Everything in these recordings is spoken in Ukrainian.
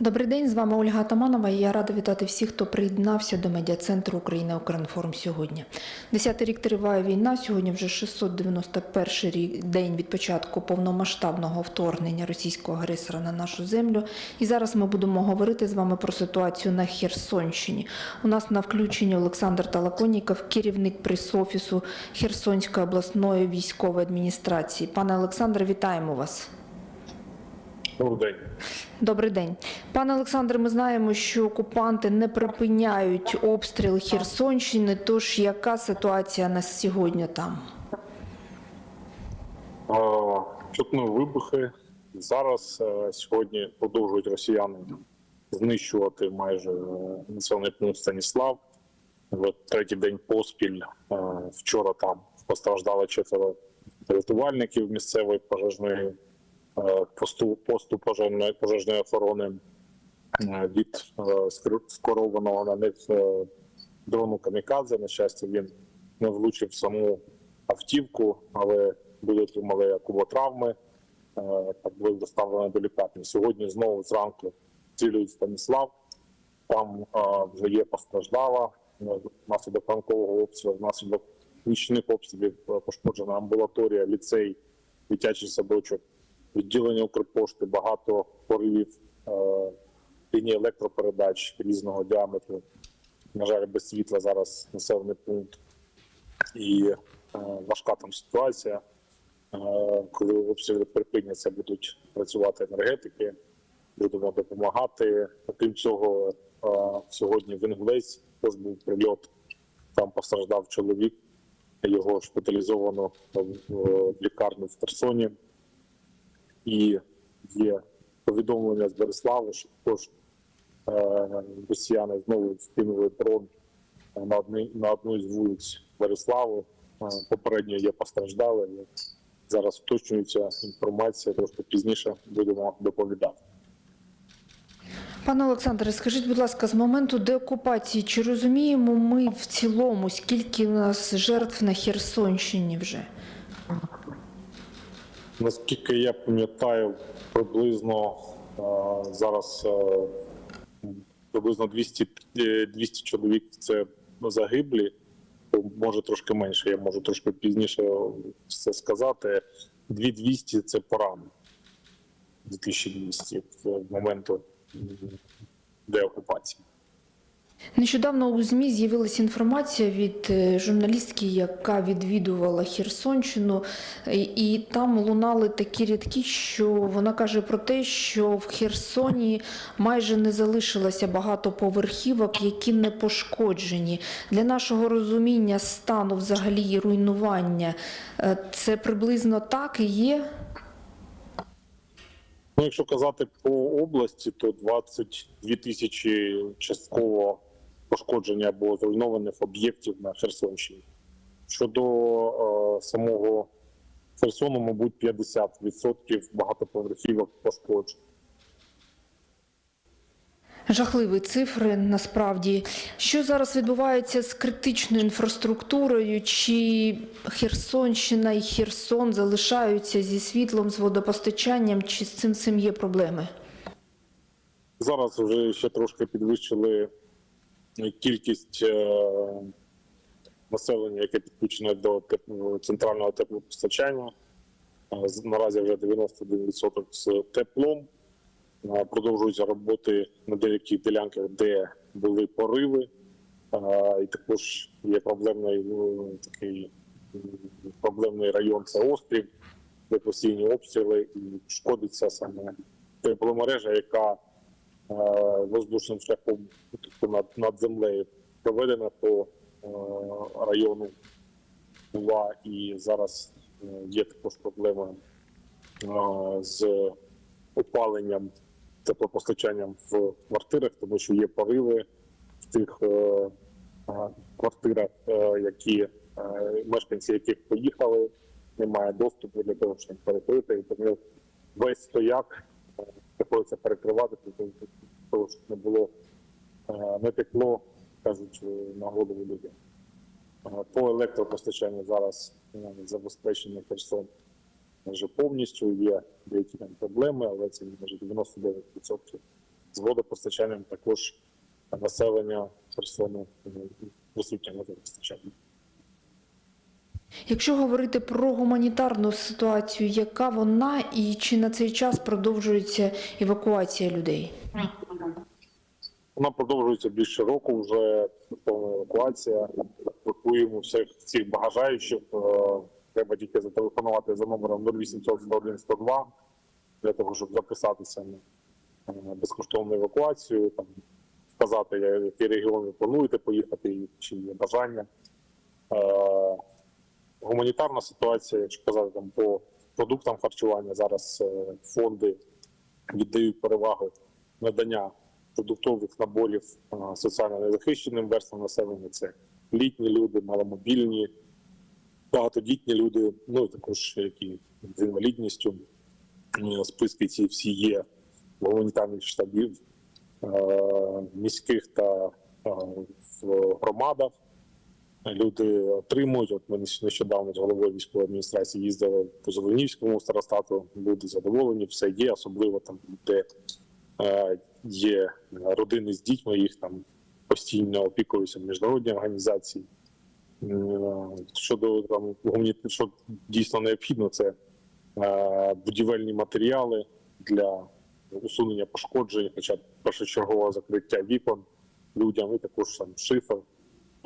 Добрий день, з вами Ольга Атаманова. Я рада вітати всіх, хто приєднався до медіа-центру Україна Укрінформ сьогодні. Десятий рік триває війна. Сьогодні вже 691 рік день від початку повномасштабного вторгнення російського агресора на нашу землю. І зараз ми будемо говорити з вами про ситуацію на Херсонщині. У нас на включенні Олександр Талаконіков, керівник прес-офісу Херсонської обласної військової адміністрації. Пане Олександре, вітаємо вас. Добрий день. Добрий день, пане Олександре. Ми знаємо, що окупанти не припиняють обстріл Херсонщини. Тож яка ситуація на сьогодні там? Чутно вибухи. Зараз е, сьогодні продовжують росіяни знищувати майже е, населений пункт Станіслав. В третій день поспіль е, вчора там постраждали четверо рятувальників місцевої пожежної посту, посту пожежної, пожежної охорони е, від е, скерованого на них е, дрону камікадзе. На щастя, він не влучив саму автівку, але люди отримали куботравми, е, так були доставлені до лікарні. Сьогодні знову зранку цілюють Станіслав. Там е, вже є постраждала е, внаслідок ранкового обстрілу, внаслідок нічних обстрілів е, пошкоджена амбулаторія, ліцей, дитячий садочок, відділення Укрпошти, багато поривів е, лінії електропередач різного діаметру. На жаль, без світла зараз населений пункт і е, важка там ситуація. Е, коли обстріли припиняться, будуть працювати енергетики, будемо допомагати. Окрім цього, сьогодні в Інгулець теж був прильот. Там постраждав чоловік, його шпиталізовано в лікарню в Херсоні. І є повідомлення з Береславу, що також е, росіяни знову вкинули дрон на одні, на одну із вулиць Береславу. Е, Попередньо є постраждали. Зараз уточнюється інформація, трошки пізніше будемо доповідати. Пане Олександре, скажіть, будь ласка, з моменту деокупації, чи розуміємо ми в цілому, скільки у нас жертв на Херсонщині вже? Наскільки я пам'ятаю, приблизно е, зараз е, приблизно 200, е, 200 чоловік це загиблі, може трошки менше, я можу трошки пізніше все сказати. 2200 це поранені. 2200 в моменту деокупації. Нещодавно у ЗМІ з'явилася інформація від е, журналістки, яка відвідувала Херсонщину, і- там лунали такі рядки, що вона каже про те, що в Херсоні майже не залишилося багатоповерхівок, які не пошкоджені. Для нашого розуміння стану взагалі руйнування е, це приблизно так і є. Ну, якщо казати по області, то 22 тисячі частково пошкодження або зруйнованих об'єктів на Херсонщині. Щодо е, самого Херсону, мабуть, 50% багатоповерхівок пошкоджень. Жахливі цифри насправді. Що зараз відбувається з критичною інфраструктурою? Чи Херсонщина і Херсон залишаються зі світлом, з водопостачанням, чи з цим цим є проблеми? Зараз вже ще трошки підвищили кількість е, населення, яке підключено до центрального теплопостачання. Е, Наразі вже 91% з теплом. Е, Продовжуються роботи на деяких ділянках, де були пориви. Е, І також є проблемний такий проблемний район це острів, де постійні обстріли і шкодиться саме тепломережа, яка е, воздушним шляхом над, над землею проведена по е, району була і зараз е, є також проблема е, з опаленням теплопостачанням в квартирах, тому що є пориви в тих е, е, квартирах, е, які е, мешканці яких поїхали, немає доступу для того, щоб перекрити, і тому весь стояк е, приходиться перекривати, того, щоб не було е, не текло, кажуть, е, на голову людям. Е, По електропостачанню зараз забезпечення Херсон вже повністю є деякі там проблеми, але це майже 99% з водопостачанням також населення Херсону присутнє водопостачання. Якщо говорити про гуманітарну ситуацію, яка вона і чи на цей час продовжується евакуація людей? Вона продовжується більше року. Вже повна евакуація. Евакуємо всіх всіх бажаючих. Е, Треба тільки зателефонувати за номером 0800 101 102 для того, щоб записатися на е, безкоштовну евакуацію. Там сказати, який регіон ви плануєте поїхати, чи є бажання. Е, Гуманітарна ситуація, якщо казати там по продуктам харчування, зараз е, фонди віддають перевагу надання продуктових наборів соціально незахищеним верствам населення. Це літні люди, маломобільні, багатодітні люди, ну і також які з інвалідністю. Е, Списки ці всі є гуманітарних штабів е, міських та е, в громадах. Люди отримують. От ми нещодавно з головою військової адміністрації їздили по Зеленівському старостату. Люди задоволені, все є, особливо там, де е, є родини з дітьми, їх там постійно опікуються міжнародні організації. Е, Щодо там що дійсно необхідно, це е, будівельні матеріали для усунення пошкоджень, хоча першочергове закриття вікон людям, і також там шифер,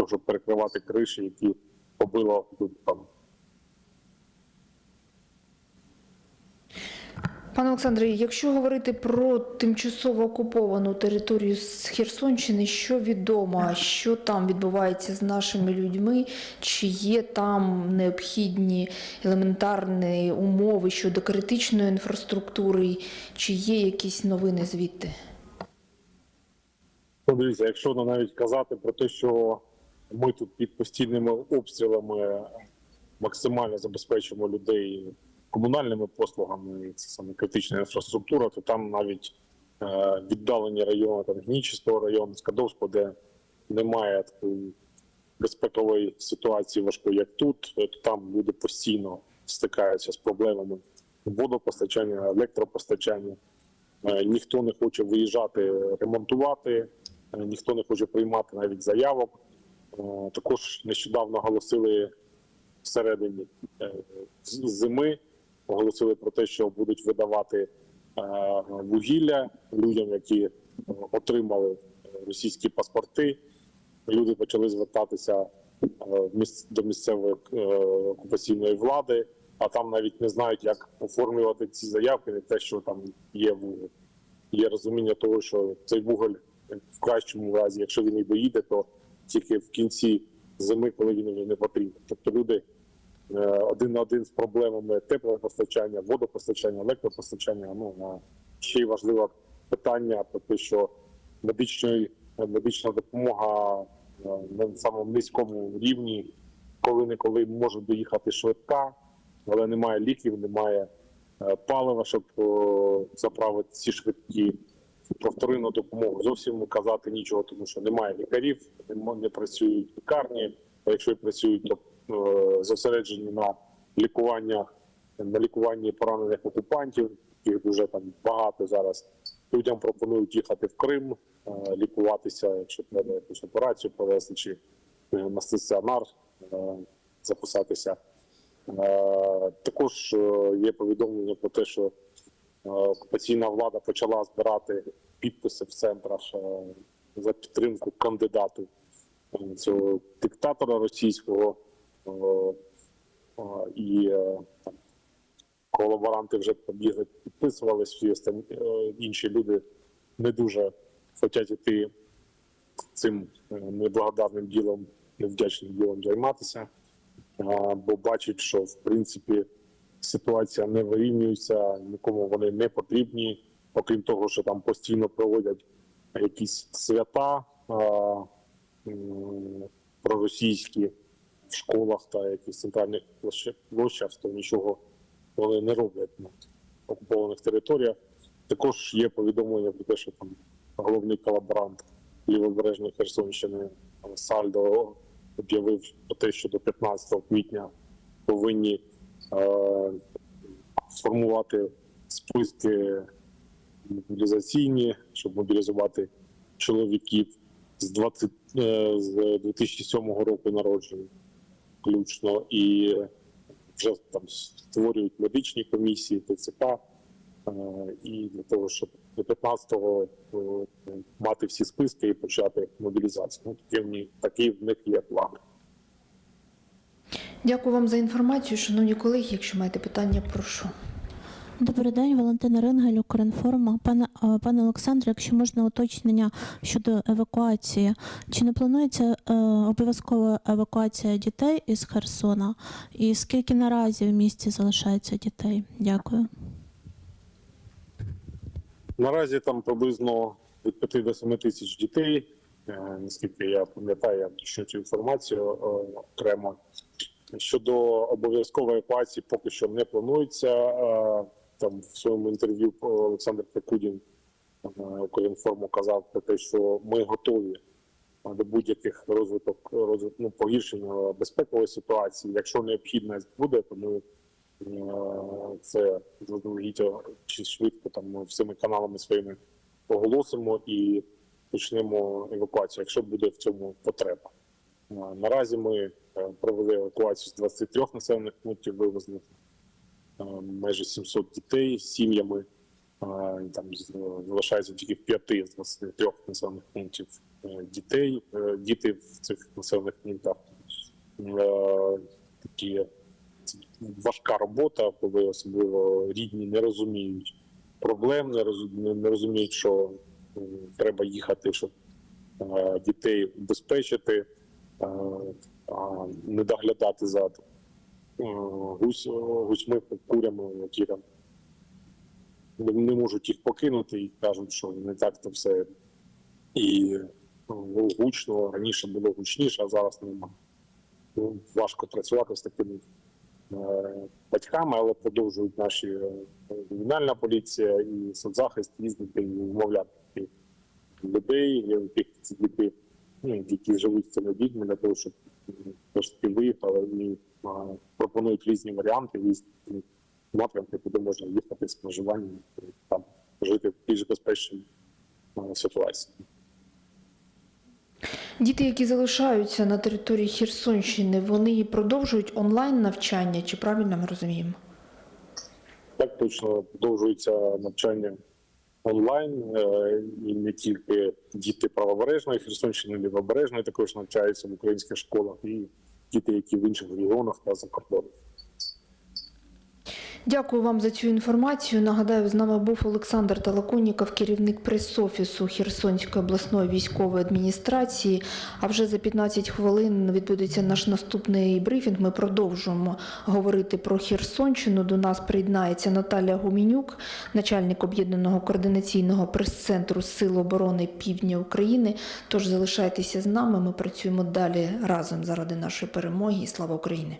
щоб перекривати криші, які побило тут там. Пане Олександре, якщо говорити про тимчасово окуповану територію з Херсонщини, що відомо, що там відбувається з нашими людьми, чи є там необхідні елементарні умови щодо критичної інфраструктури, чи є якісь новини звідти? Ну, дивіться, якщо навіть казати про те, що ми тут під постійними обстрілами максимально забезпечуємо людей комунальними послугами, це саме критична інфраструктура, то там навіть е, віддалені райони, там Гнічистого району, Скадовського, де немає такої безпекової ситуації важкої, як тут, то там люди постійно стикаються з проблемами водопостачання, електропостачання. Е, Ніхто не хоче виїжджати ремонтувати, е, ніхто не хоче приймати навіть заявок. Е, Також нещодавно оголосили всередині е, зими, оголосили про те, що будуть видавати е, вугілля людям, які отримали російські паспорти. Люди почали звертатися до місцевої окупаційної влади, а там навіть не знають, як оформлювати ці заявки, не те, що там є вуголь. Є розуміння того, що цей вуголь в кращому разі, якщо він і доїде, то тільки в кінці зими, коли він вже не потрібен. Тобто люди е, один на один з проблемами теплопостачання, водопостачання, електропостачання. Ну ще й важливе питання про те, що медичної медична допомога е, на самому низькому рівні, коли не коли може доїхати швидка, але немає ліків, немає е, палива, щоб заправити ці швидкі. Про вторинну допомогу зовсім казати нічого, тому що немає лікарів, не працюють лікарні. А якщо працюють, то е, зосереджені на лікування на лікуванні поранених окупантів. Їх дуже там багато зараз. Людям пропонують їхати в Крим, е, лікуватися, якщо треба якусь операцію провести, чи е, на стаціонар записатися. Також є повідомлення про те, що окупаційна влада почала збирати підписи в центрах е, за підтримку кандидату е, цього диктатора російського. Е, е, І е, там колаборанти вже побігли, е, інші люди не дуже хочуть іти цим е, неблагодарним ділом, невдячним ділом займатися, бо бачать, що в принципі ситуація не вирівнюється, нікому вони не потрібні, окрім того, що там постійно проводять якісь свята проросійські в школах та якихось центральних площа- площах, то нічого вони не роблять на окупованих територіях. Також є повідомлення про те, що там головний колаборант лівобережної Херсонщини Сальдо об'явив про те, що до 15 квітня повинні сформувати списки мобілізаційні, щоб мобілізувати чоловіків з 20 е, з 2007 року народження, включно, і вже там створюють медичні комісії, ТЦК, е, і для того, щоб до 15-го е, мати всі списки і почати мобілізацію. Ну, такі, в них- є плани. Дякую вам за інформацію, шановні колеги. Якщо маєте питання, прошу. Добрий день, Валентина Рингель, Укрінформа. Пане, е, пане Олександре, якщо можна уточнення щодо евакуації, чи не планується е, обов'язкова евакуація дітей із Херсона? І скільки наразі в місті залишається дітей? Дякую. Наразі там приблизно від 5 до 7 тисяч дітей. Е, Наскільки я пам'ятаю, я цю інформацію е, окремо. Щодо обов'язкової евакуації поки що не планується. Е, Там в своєму інтерв'ю Олександр Прокудін е, Укрінформу казав про те, що ми готові до будь-яких розвиток розвиток, ну, погіршення безпекової ситуації. Якщо необхідність буде, то ми е, це заздалегідь чи швидко там всіми каналами своїми оголосимо і почнемо евакуацію, якщо буде в цьому потреба. Наразі ми е, провели евакуацію з 23 населених пунктів, вивезли е, майже 700 дітей з сім'ями. Там залишається тільки в п'яти з 23 населених пунктів е, дітей. Діти в цих населених пунктах такі важка робота, коли особливо рідні не розуміють проблем, не розу- не- не розуміють, що треба їхати, щоб дітей убезпечити, а не доглядати за е, гусь, гусьми, курями, які там не, можуть їх покинути і кажуть, що не так то все і ну, гучно. Раніше було гучніше, а зараз немає. Ну, важко працювати з такими е, батьками, але продовжують наші е, кримінальна поліція і соцзахист їздити і вмовляти людей, яких ці діти, ну, які живуть з цими дітьми, для того, щоб все виїхали і е, пропонують різні варіанти, різні напрямки, куди можна їхати з проживанням, там жити в більш безпечній ситуації. Діти, які залишаються на території Херсонщини, вони продовжують онлайн навчання, чи правильно ми розуміємо? Так точно продовжується навчання онлайн, е, і не тільки діти правобережної Херсонщини, лівобережної також навчаються в українських школах, і діти, які в інших регіонах та за кордоном. Дякую вам за цю інформацію. Нагадаю, з нами був Олександр Талаконіков, керівник прес-офісу Херсонської обласної військової адміністрації. А вже за 15 хвилин відбудеться наш наступний брифінг. Ми продовжуємо говорити про Херсонщину. До нас приєднається Наталя Гумінюк, начальник об'єднаного координаційного прес-центру Сил оборони Півдня України. Тож залишайтеся з нами. Ми працюємо далі разом заради нашої перемоги. Слава Україні!